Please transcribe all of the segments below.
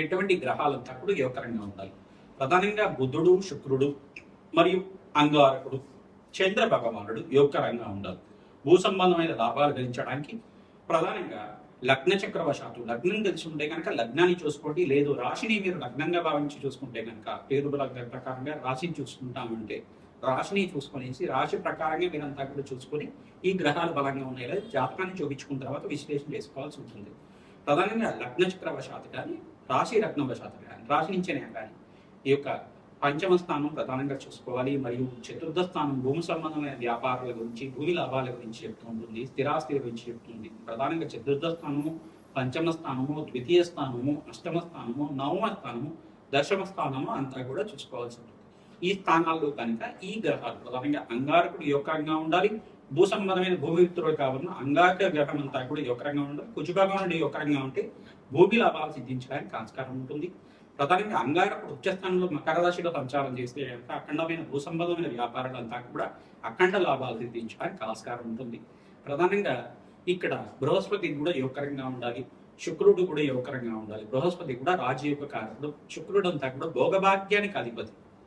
ఎటువంటి గ్రహాలంతా కూడా యోగకరంగా ఉండాలి. ప్రధానంగా బుధుడు శుక్రుడు మరియు అంగారకుడు చంద్ర భగవానుడు యోగకరంగా ఉండాలి. భూ సంబంధమైన లాభాలు గెలించడానికి ప్రధానంగా లగ్న చక్రవశాత్తు లగ్నం తెలిసి ఉంటే కనుక లగ్నాన్ని చూసుకోండి. లేదు రాశిని మీరు లగ్నంగా భావించి చూసుకుంటే కనుక పేరు లగ్న ప్రకారంగా రాశిని చూసుకుంటామంటే రాశిని చూసుకునేసి రాశి ప్రకారంగా మీరంతా కూడా చూసుకొని ఈ గ్రహాలు బలంగా ఉన్నాయి లేదా జాతకాన్ని చూపించుకున్న తర్వాత విశ్లేషణ చేసుకోవాల్సి ఉంటుంది. ప్రధానంగా లగ్న చక్రవశాత్తు కానీ రాశి లగ్నవశాత్తు కానీ రాశి నుంచేనే కానీ ఈ యొక్క పంచమ స్థానం ప్రధానంగా చూసుకోవాలి. మరియు చతుర్థ స్థానం భూమి సంబంధమైన వ్యాపారాల గురించి భూమి లాభాల గురించి చెప్తూ ఉంటుంది స్థిరాస్తి గురించి చెప్తుంది ప్రధానంగా చతుర్థ స్థానము పంచమ స్థానము ద్వితీయ స్థానము అష్టమ స్థానము నవమ స్థానము దశమ స్థానము అంతా కూడా చూసుకోవాల్సి ఉంటుంది. ఈ స్థానాల్లో కనుక ఈ గ్రహాలు ప్రధానంగా అంగారకుడు యోగంగా ఉండాలి భూ సంబంధమైన భూమిత్రుడు కావున అంగారక గ్రహం అంతా కూడా ఈ ఉండాలి రంగా ఉంటుంది కుజభాగం ఈ ఒక ఉంటే భూమి లాభాలు సిద్ధించడానికి ఆస్కారం ఉంటుంది. ప్రధానంగా అంగారకుడు ఉచ్చస్థానంలో మకర రాశిలో సంచారం చేస్తే కనుక అఖండమైన భూ సంబంధమైన వ్యాపారాలంతా కూడా అఖండ లాభాలు సిద్ధించడానికి ఆస్కారం ఉంటుంది. ప్రధానంగా ఇక్కడ బృహస్పతి కూడా యోగకరంగా ఉండాలి. శుక్రుడు కూడా యోగకరంగా ఉండాలి. బృహస్పతి కూడా రాజయోగ కారకుడు. శుక్రుడు అంతా కూడా భోగభాగ్యానికి అధిపతి.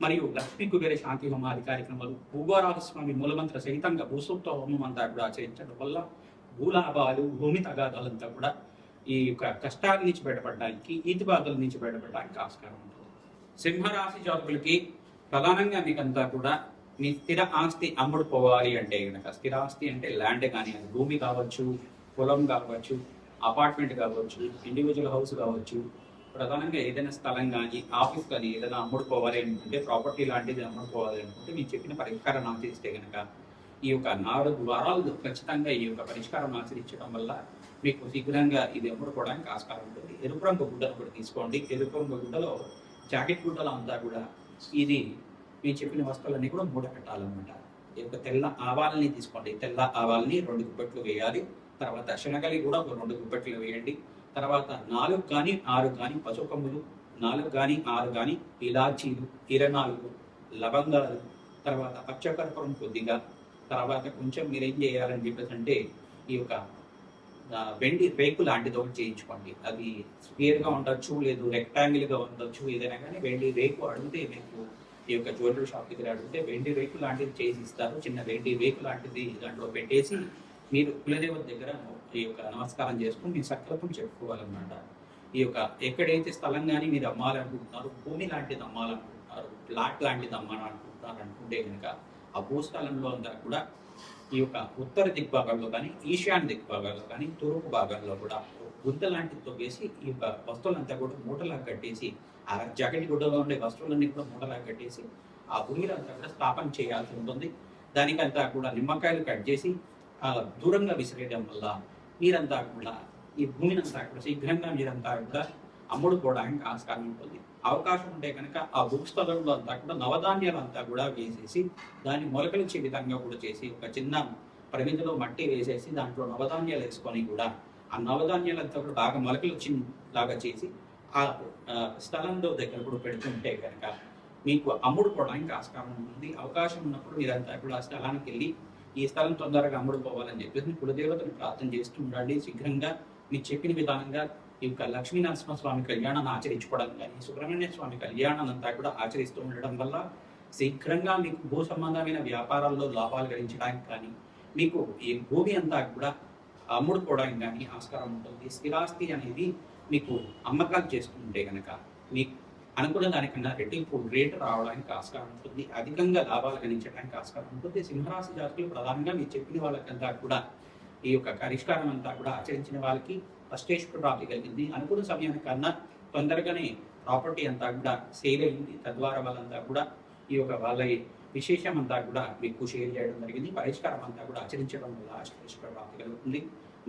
మరియు లక్ష్మీ కుబేర శాంతి హోమాది కార్యక్రమాలు భూగోరాజ స్వామి మూలమంత్ర సహితంగా భూసూక్త హోమం అంతా కూడా ఆచరించడం వల్ల భూలాభాలు భూమి తగాదాలంతా కూడా ఈ యొక్క కష్టాల నుంచి బయటపడడానికి ఈతిబాధల నుంచి బయటపడడానికి ఆస్కారం ఉంటుంది. సింహరాశి జాతకులకి ప్రధానంగా మీకంతా కూడా మీ స్థిర ఆస్తి అమ్ముడుపోవాలి అంటే కనుక స్థిర ఆస్తి అంటే ల్యాండ్ కానీ అది భూమి కావచ్చు పొలం కావచ్చు అపార్ట్మెంట్ కావచ్చు ఇండివిజువల్ హౌస్ కావచ్చు ప్రధానంగా ఏదైనా స్థలం కానీ ఆఫీస్ కానీ ఏదైనా అమ్ముడుకోవాలి అనుకుంటే ప్రాపర్టీ లాంటిది అమ్ముడుకోవాలి అనుకుంటే మీరు చెప్పిన పరిష్కారం ఆచరిస్తే కనుక ఈ యొక్క నాలుగు వారాలు ఖచ్చితంగా ఈ యొక్క పరిష్కారం ఆచరించడం వల్ల మీకు శీఘ్రంగా ఇది అమ్ముడుకోవడానికి ఆస్కారం ఉంటుంది. ఎరుపు రంగు గుడ్డలు కూడా తీసుకోండి. ఎరుపు రంగు గుడ్డలో జాకెట్ గుడ్డలు అంతా కూడా ఇది మీరు చెప్పిన వస్తువులన్నీ కూడా మూట పెట్టాలన్నమాట ఈ యొక్క తెల్ల ఆవాలని తీసుకోండి. తెల్ల ఆవాలని రెండు గుప్పెట్లు వేయాలి. తర్వాత శనగలి కూడా ఒక రెండు గుప్పెట్లు వేయండి. తర్వాత నాలుగు కానీ ఆరు కానీ పసుకమ్ములు నాలుగు కానీ ఆరు కానీ ఇలాచీలు ఇరనాలుగు లవంగాలు తర్వాత పచ్చకర్పూరం కొద్దిగా తర్వాత కొంచెం మీరు ఏం చేయాలని చెప్పేసి అంటే ఈ యొక్క వెండి రేకు లాంటిది ఒకటి చేయించుకోండి. అది స్క్వేర్ ఉండొచ్చు లేదు రెక్టాంగిల్గా ఉండొచ్చు ఏదైనా కానీ వెండి రేకు అడిగితే మీకు ఈ యొక్క జ్యువెలరీ షాప్ దగ్గర అడిగితే వెండి రేకు లాంటిది చేసి ఇస్తారు. చిన్న వెండి రేకు లాంటిది దాంట్లో పెట్టేసి మీరు కులదేవత దగ్గర ఈ యొక్క నమస్కారం చేసుకుని మీ సంకల్పం చెప్పుకోవాలన్నమాట. ఈ యొక్క ఎక్కడైతే స్థలం కానీ మీరు అమ్మాలనుకుంటున్నారు భూమి లాంటిది అమ్మాలనుకుంటున్నారు ప్లాట్ లాంటిది అమ్మాలనుకుంటున్నారు అనుకుంటే కనుక ఆ భూస్థలంలో అంతా కూడా ఈ యొక్క ఉత్తర దిగ్భాగాల్లో కానీ ఈశాన్య దిగ్భాగాల్లో కానీ తూర్పు భాగాల్లో కూడా గుంత లాంటిది తొవ్వేసి ఈ యొక్క వస్తువులంతా కూడా మూటలాగా కట్టేసి ఆ జగటి గుడ్డలో ఉండే వస్తువులన్నీ కూడా మూటలా కట్టేసి ఆ భూమిలో అంతా కూడా స్థాపన చేయాల్సి ఉంటుంది. దానికంతా కూడా నిమ్మకాయలు కట్ చేసి దూరంగా విసిరేయడం వల్ల మీరంతా కూడా ఈ భూమిని అంతా కూడా శీఘ్రంగా మీరంతా కూడా అమ్ముడుకోవడానికి ఆస్కారం ఉంటుంది. అవకాశం ఉంటే కనుక ఆ భూస్థలంలో అంతా కూడా నవధాన్యాలు అంతా కూడా వేసేసి దాన్ని మొలకలిచ్చే విధంగా కూడా చేసి ఒక చిన్న పరిమితిలో మట్టి వేసేసి దాంట్లో నవధాన్యాలు వేసుకొని కూడా ఆ నవధాన్యాలంతా కూడా బాగా మొలకలు వచ్చి లాగా చేసి ఆ ఆ, స్థలంలో దగ్గర కూడా పెడుతుంటే కనుక మీకు అమ్ముడుకోవడానికి ఆస్కారం ఉంటుంది. అవకాశం ఉన్నప్పుడు మీరంతా కూడా ఆ స్థలానికి వెళ్ళి ఈ స్థలం తొందరగా అమ్ముడుపోవాలని చెప్పేసి కులదేవతను ప్రార్థన చేస్తూ ఉండండి. శీఘ్రంగా మీరు చెప్పిన విధానంగా ఈ యొక్క లక్ష్మీనరసింహ స్వామి కళ్యాణాన్ని ఆచరించుకోవడం కానీ సుబ్రహ్మణ్య స్వామి కళ్యాణాన్ని అంతా కూడా ఆచరిస్తూ ఉండడం వల్ల శీఘ్రంగా మీకు భూ సంబంధమైన వ్యాపారాల్లో లాభాలు గడించడానికి కానీ మీకు ఈ భూమి అంతా కూడా అమ్ముడుకోవడానికి కానీ ఆస్కారం ఉంటుంది. స్థిరాస్తి అనేది మీకు అమ్మకాలు చేస్తుంటే కనుక మీకు అనుకున్న దానికన్నా రెట్టింపు రేటు రావడానికి ఆస్కారం ఉంటుంది అధికంగా లాభాలు గణించడానికి ఆస్కారం ఉంటుంది. సింహరాశి జాతకులు ప్రధానంగా మీరు చెప్పిన వాళ్ళకంతా కూడా ఈ యొక్క పరిష్కారం అంతా కూడా ఆచరించిన వాళ్ళకి ఫస్టేశ్వర ప్రాప్తి కలిగింది. అనుకున్న సమయానికన్నా తొందరగానే ప్రాపర్టీ అంతా కూడా సేల్ అయింది. తద్వారా వాళ్ళంతా కూడా ఈ యొక్క వాళ్ళ విశేషం అంతా కూడా మీకు షేర్ చేయడం జరిగింది. పరిష్కారం అంతా కూడా ఆచరించడం వల్ల అష్టేశ్వర ప్రాప్తి కలుగుతుంది.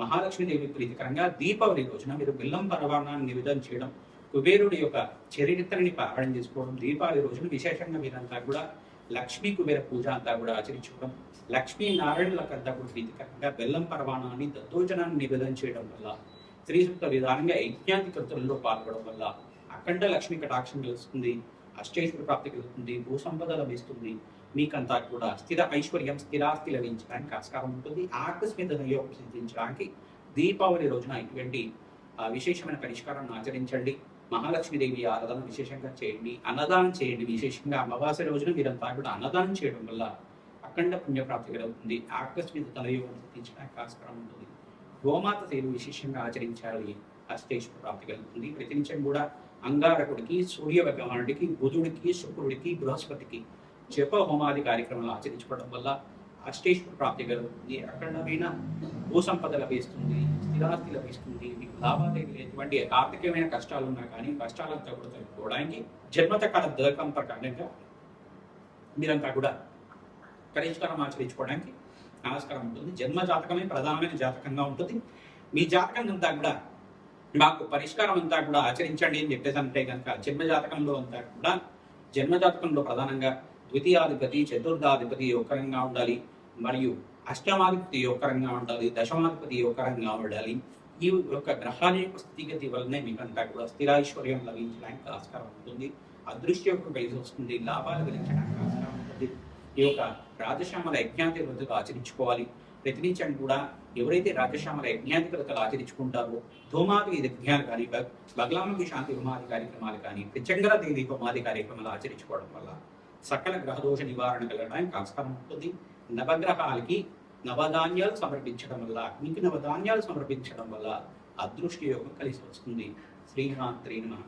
మహాలక్ష్మీదేవి ప్రీతికరంగా దీపావళి రోజున మీరు బెల్లం పరవాణాన్ని నివేదన చేయడం కుబేరుడి యొక్క చరిత్రని పారాయణ చేసుకోవడం దీపావళి రోజున విశేషంగా మీరంతా కూడా లక్ష్మీ కుబేర పూజ అంతా కూడా ఆచరించుకోవడం లక్ష్మీ నారాయణులకంతా కూడా ప్రీతికరంగా బెల్లం పరవాణాన్ని దత్తోజనాన్ని నివేదన చేయడం వల్ల స్త్రీ సూక్త విధానంగా యజ్ఞాతి కృతులలో పాల్గొనడం వల్ల అఖండ లక్ష్మి కటాక్షం కలుస్తుంది అష్టేశ్వర ప్రాప్తి కలుగుతుంది భూ సంపద లభిస్తుంది మీకంతా కూడా స్థిర ఐశ్వర్యం స్థిరాస్తి లభించడానికి ఆస్కారం ఉంటుంది. ఆకస్మిక యోగం సిద్ధించడానికి దీపావళి రోజున ఇటువంటి ఆ, విశేషమైన పరిష్కారాన్ని ఆచరించండి. మహాలక్ష్మీదేవి ఆరాధన విశేషంగా చేయండి అన్నదానం చేయండి. విశేషంగా అమావాస్య రోజున మీరంతా కూడా అన్నదానం చేయడం వల్ల అఖండ పుణ్యప్రాప్తి కలుగుతుంది. ఆకస్మిక తలయోగం తీర్చడానికి ఆస్కారం ఉంటుంది. గోమాత సేవ విశేషంగా ఆచరించాలి. అష్టేశ్వర ప్రాప్తి కలుగుతుంది. ప్రతినిత్యం కూడా అంగారకుడికి సూర్య భగవానుడికి బుధుడికి శుక్రుడికి బృహస్పతికి జప హోమాది కార్యక్రమాలు ఆచరించుకోవడం వల్ల అష్టేశ్వర ప్రాప్తి కలుగుతుంది. అఖండమైన భూసంపద లభిస్తుంది స్థిరాస్తి లభిస్తుంది. మీకు లావాదేవీలు ఎటువంటి ఆర్థికమైన కష్టాలు ఉన్నా కానీ కష్టాలంతా కూడా తగ్గుకోవడానికి జన్మత కాల దర్కం కారణంగా మీరంతా కూడా పరిష్కారం ఆచరించుకోవడానికి ఆస్కారం ఉంటుంది. జన్మ జాతకమే ప్రధానమైన జాతకంగా ఉంటుంది. మీ జాతకం అంతా కూడా మాకు పరిష్కారం అంతా కూడా ఆచరించండి అని చెప్పేసి అంటే కనుక జన్మ జాతకంలో అంతా కూడా జన్మ జాతకంలో ప్రధానంగా ద్వితీయాధిపతి చతుర్థాధిపతి యొక్కరంగా ఉండాలి. మరియు అష్టమాధిపతి యోగకరంగా ఉండాలి దశమాధిపతి యోగకరంగా ఉండాలి. ఈ యొక్క గ్రహాల యొక్క స్థితిగతి వల్లనే మీకు అంతా కూడా స్థిరాశ్వర్యం లభించడానికి ఆస్కారం ఉంటుంది. అదృశ్య యొక్క కలిసి వస్తుంది లాభాలు గెలించడానికి ఆస్కారం ఉంటుంది. ఈ యొక్క రాజశ్యామల యజ్ఞాతి వ్రతులు ఆచరించుకోవాలి. ప్రతినిత్యం కూడా ఎవరైతే రాజశ్యామల యజ్ఞాతి వ్రతలు ఆచరించుకుంటారో ధూమాది యజ్ఞాలు కానీ బ- శాంతి హోమాది కార్యక్రమాలు కానీ ప్రచంగర దేవి హోమాది కార్యక్రమాలు ఆచరించుకోవడం వల్ల సకల గ్రహదోష నివారణ కలగడానికి ఆస్కారం ఉంటుంది. నవగ్రహాలకి నవధాన్యాలు సమర్పించడం వల్ల అగ్నికి నవధాన్యాలు సమర్పించడం వల్ల అదృష్టి యోగం కలిసి వస్తుంది. శ్రీమాత్రి నమః.